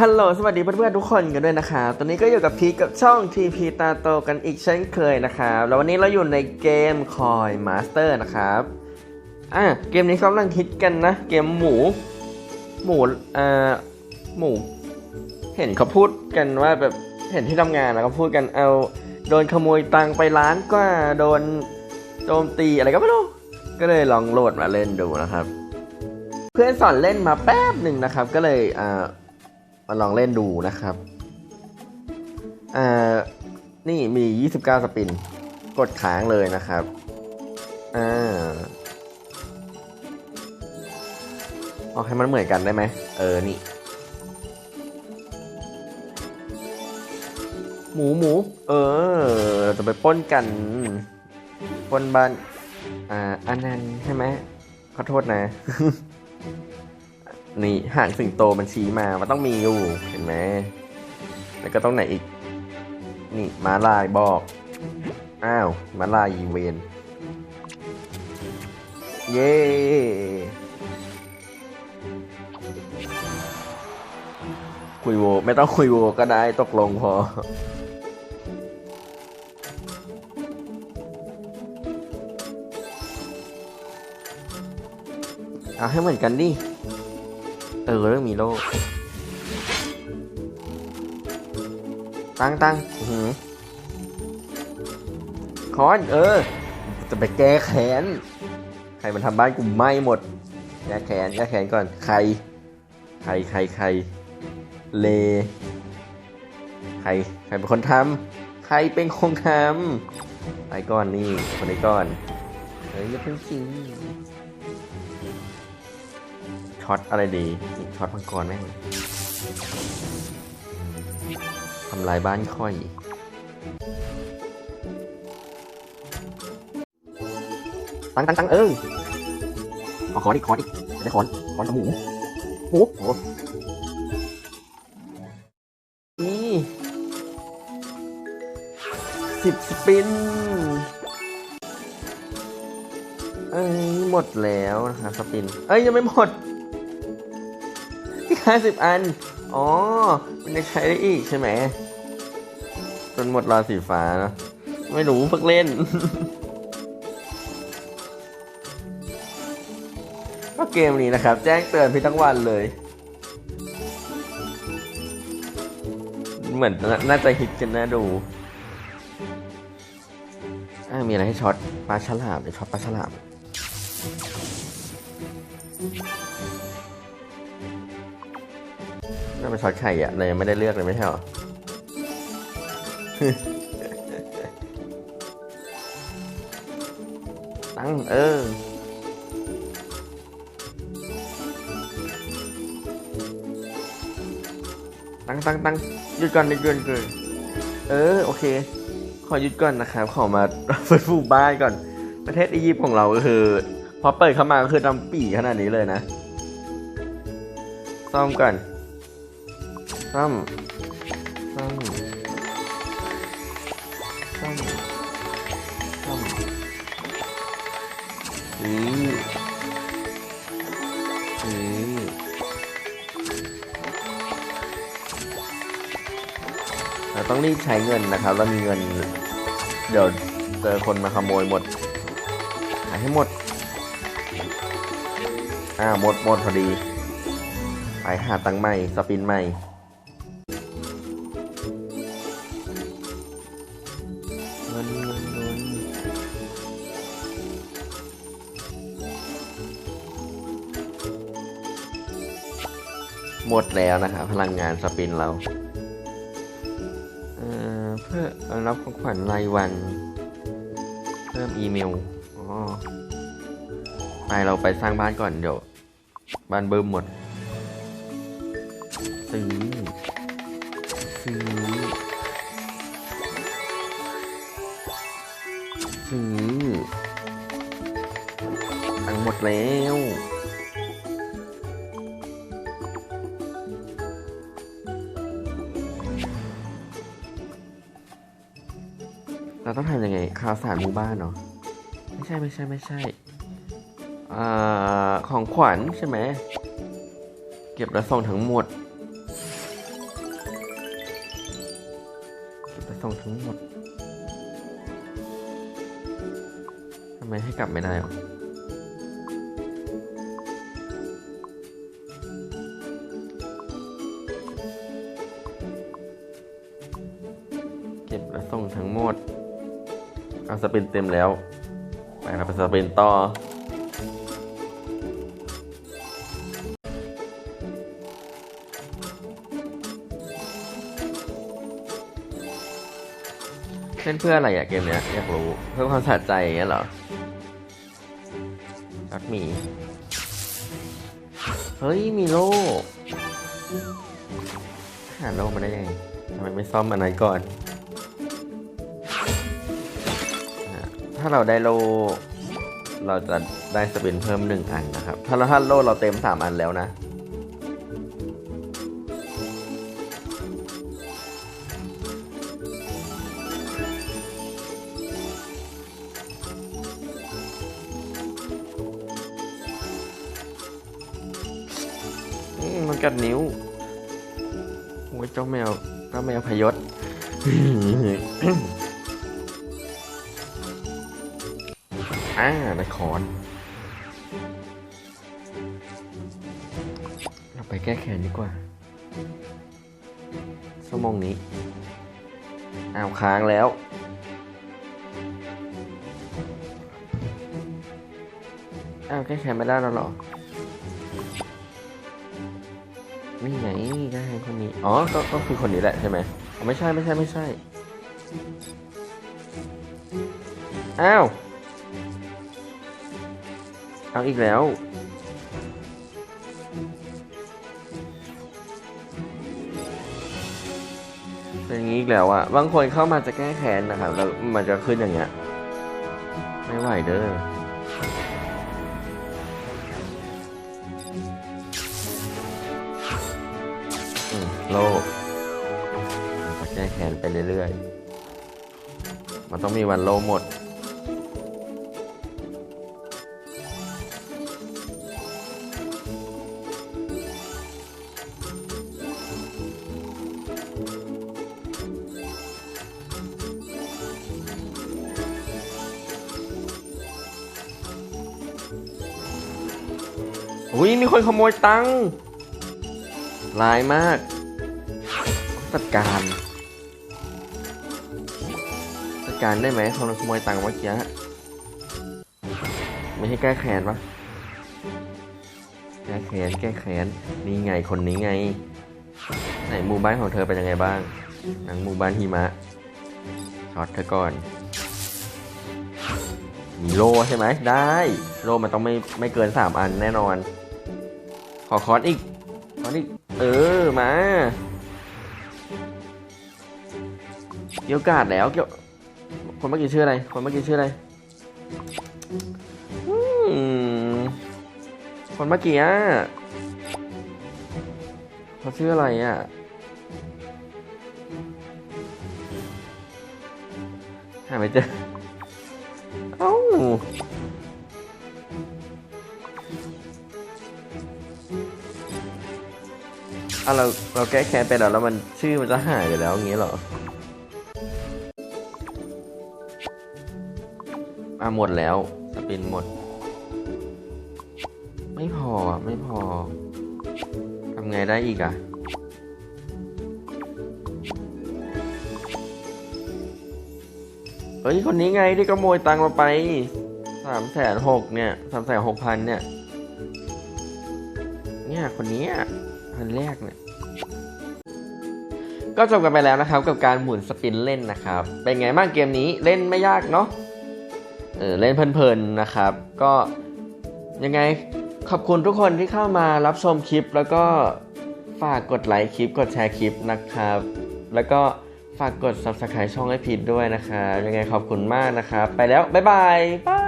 ฮัลโหล สวัสดีเพื่อนๆทุกคนกันด้วยนะครับ ตอนนี้ก็อยู่กับพีกับช่อง TP ตาโตกันอีกเช่นเคยนะครับ แล้ววันนี้เราอยู่ในเกมคอยมาสเตอร์นะครับ อะ เกมนี้กำลังฮิตกันนะ เกมหมู หมูเอ่อหมู เห็นเขาพูดกันว่าแบบเห็นที่ทำงานแล้วก็พูดกันเอาโดนขโมยตังค์ไปล้านกว่าโดนโจมตีอะไรก็ไม่รู้ ก็เลยลองโหลดมาเล่นดูนะครับ เพื่อนสอนเล่นมาแป๊บหนึ่งนะครับ ก็เลยอ่า มาลองเล่นดูนะครับอ่านี่มี 29 สปิน กดค้างเลยนะครับอ่าเอาให้มันเหมือนกันได้ไหม เออ นี่ หมูหมู เออ เราจะไปป้นกันป้นบ้าน อ่าอันนั้นใช่ไหมขอโทษนะ นี่หางสิงโตมันชี้มามันต้องมีอยู่เห็นไหมแล้วก็ต้องไหนอีก นี่มาลายบอก อ้าวมาลายอีเวนเย้คุยโวไม่ต้องคุยโวก็ได้ตกลงพอ เอาให้เหมือนกันดิ เออเรื่องมีโลกตั้งตั้งหือคอนเออ จะไปแก้แค้นใครมันทำบ้านกูไหม้หมดแก้แค้นแก้แค้นก่อน ใคร ใครใครใครเล ใคร ใครเป็นคนทำใครเป็นคนทำไปก่อนนี่คนนี้ก่อนเฮ้ยอย่าเพิ่งสิ ช็อตอะไรดีช็อตมังกรแม่งทำลายบ้านค่อยตั้งตั้งตั้งเออเอาขอดิขอดิจะได้ขอนขอนกับหมูหมูโอ้นี่สิบสปินเอ้ยหมดแล้วนะคะสปิน เอ้ยยังไม่หมด ห้าสิบอัน อ๋อ มันยังใช้ได้อีกใช่ไหม จนหมดรอสีฟ้านะ ไม่รู้เพิ่งเล่น ก็เกมนี้นะครับ แจ้งเตือนพี่ทั้งวันเลย เหมือนน่าน่าจะฮิตกันนะดูอ่ามีอะไรให้ช็อตปลาฉลามเดี๋ยวช็อตปลาฉลาม น่าเป็นช็อตไข่อะเลยไม่ได้เลือกเลยไม่ใช่หรอตั้งเออตั้งตั้งตั้งหยุดก่อนหยุดก่อนหยุดก่อนเออ โอเค ขอหยุดก่อนนะครับ ขอมาฟื้นฟูบ้านก่อน ประเทศอียิปต์ของเราก็คือพอเปิดเข้ามาก็คือดำปี่ขนาดนี้เลยนะ ซ่อมก่อน ซ่อมซ่อมซ่อมซ่อมอืออือเราต้องรีบใช้เงินนะครับเรามีเงิน เดี๋ยวเจอคนมาขโมยหมดขายให้หมด อ่าหมดหมดพอดี ไปหาตังใหม่ สปินใหม่ หมดแล้วนะครับพลังงานสปินเราเเพื่อรับของขวัญรายวัน เพิ่มอีเมลอ๋อไปเราไปสร้างบ้านก่อนเดี๋ยว บ้านเบิ่มหมดซื้อซื้อซื้อตังหมดแล้ว เราต้องทำยังไงข่าวสารหมู่บ้านเนาะไม่ใช่ไม่ใช่ไม่ใช่อ่าของขวัญใช่ไหมเก็บและส่งทั้งหมดเก็บและส่งทั้งหมดทำไมให้กลับไม่ได้หรอ สปินเต็มแล้ว ไปเราไปสปินต่อเล่นเพื่ออะไรอะเกมเนี้ยอยากรู้เพื่อความสะใจอย่างเงี้ยเหรอรักมี เฮ้ยมีโลหาโลมาได้ยังไงทำไมไม่ซ่อมอันนั้นก่อน ถ้าเราได้โลเราจะได้สปินเพิ่มหนึ่งอันนะครับ ถ้าเราถ้าโลเราเต็มสามอันแล้วนะมมันกัดนิ้วโอ้ยเจ้าแมวเจ้าแมวพยศ อ่าได้คอนเราไปแก้แค้นดีกว่าชั่วโมงนี้อ้าวค้างแล้ว อ้าวแก้แค้นไม่ได้แล้วหรอนี่ไงได้คนนี้ อ๋อ ก็ก็คือคนนี้แหละใช่ไหมไม่ใช่ไม่ใช่ไม่ใช่ อ้าว เอาอีกแล้ว เป็นอย่างนี้อีกแล้วอะบางคนเข้ามาจะแก้แค้นนะครับแล้วมันจะขึ้นอย่างเงี้ย ไม่ไหวเด้อโลกแก้แค้นไปเรื่อยๆ มันต้องมีวันโลหมด อุ้ยมีคนขโมยตังค์ร้ายมากจัดการจัดการได้ไหมคนขโมยตังค์เมื่อกี้ไม่ให้แก้แค้นปะแก้แค้นแก้แค้นนี่ไงคนนี้ไงไหนหมู่บ้านของเธอเป็นยังไงบ้างหนังหมู่บ้านหิมะช็อตเธอก่อน มีโล่ใช่ไหมได้ โล่มันต้องไม่ไม่เกินสามอันแน่นอน อคอนอีกคอนอีก เออ มา เกี่ยวกาดแล้วเกี่ยว คนเมื่อกี้ชื่ออะไร คนเมื่อกี้ชื่ออะไรอืมคนเมื่อกี้อะเขาชื่ออะไรอะหาไม่เจอ เอ้า อะเราเราแก้แค้นไปแล้วแล้วมันชื่อมันจะหายไปแล้วอย่างงี้เหรออะหมดแล้วสปินหมด ไม่พอไม่พอทำไงได้อีกอะเฮ้ยคนนี้ไงที่ขโมยตังค์เราไปสามแสนหกเนี่ยสามแสนหกพันเนี่ย เนี่ยคนนี้ อะคนแรกเนี่ยก็จบกันไปแล้วนะครับ กับการหมุนสปินเล่นนะครับ เป็นไงบ้างเกมนี้เล่นไม่ยากเนาะเออเล่นเพลินๆนะครับ ก็ยังไงขอบคุณทุกคนที่เข้ามารับชมคลิป แล้วก็ฝากกดไลค์คลิป กดแชร์คลิปนะครับ แล้วก็ฝากกด subscribe ช่องให้พีดด้วยนะครับยังไงขอบคุณมากนะครับ ไปแล้ว บ๊ายบายบาย